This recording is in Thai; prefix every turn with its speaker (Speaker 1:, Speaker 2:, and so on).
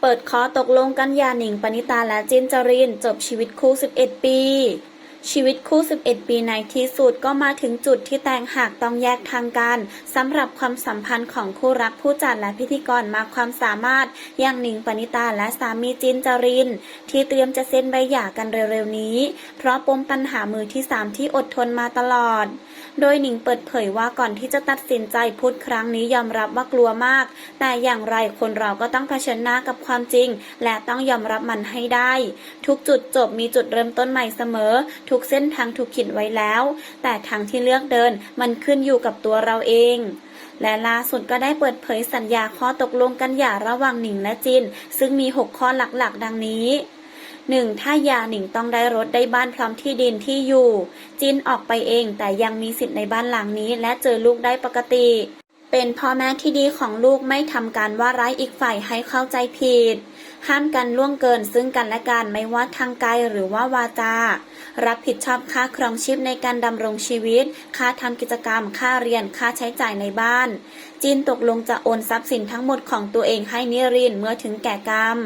Speaker 1: เปิดคอตกลงกันยาหนิงปณิตาและจินจรินจบชีวิตคู่ 11 ปี ชีวิตคู่ 11 ปีในที่สุดก็มาถึงจุดที่แตงหักต้องแยกทางกันสำหรับความสัมพันธ์ของคู่รักผู้จัดและพิธีกรมากความสามารถ อย่างหนิงปณิตาและสามีจินจริน ที่เตรียมจะเซ็นใบหย่ากันเร็วๆนี้ เพราะปมปัญหามือที่สามที่อดทนมาตลอด โดยหนิงเปิดเผยว่าก่อนที่จะตัดสินใจพูดครั้งนี้ยอมรับว่ากลัวมาก แต่อย่างไรคนเราก็ต้องเผชิญหน้ากับความจริง และต้องยอมรับมันให้ได้ ทุกจุดจบมีจุดเริ่มต้นใหม่เสมอ ทุกเส้นทางถูกขีดไว้แล้ว แต่ทางที่เลือกเดินมันขึ้นอยู่กับตัวเราเองและล่าสุดก็ได้เปิดเผยสัญญาข้อตกลงกันหย่าระหว่างหนิงและจิน ซึ่งมี 6 ข้อหลักๆ ดังนี้ 1. ถ้ายาหนิงต้องได้รถได้บ้านพร้อมที่ดินที่อยู่ จินออกไปเองแต่ยังมีสิทธิ์ในบ้านหลังนี้ และเจอลูกได้ปกติ เป็นพ่อแม่ที่ดีของลูกไม่ทำการว่าร้ายอีกฝ่ายให้เข้าใจผิด ห้ามกันล่วงเกินซึ่งกันและกันไม่ว่าทางกายหรือว่าวาจา รับผิดชอบค่าครองชีพในการดำรงชีวิต ค่าทำกิจกรรม ค่าเรียน ค่าใช้จ่ายในบ้าน จินตกลงจะโอนทรัพย์สินทั้งหมดของตัวเองให้นิรินเมื่อถึงแก่กรรม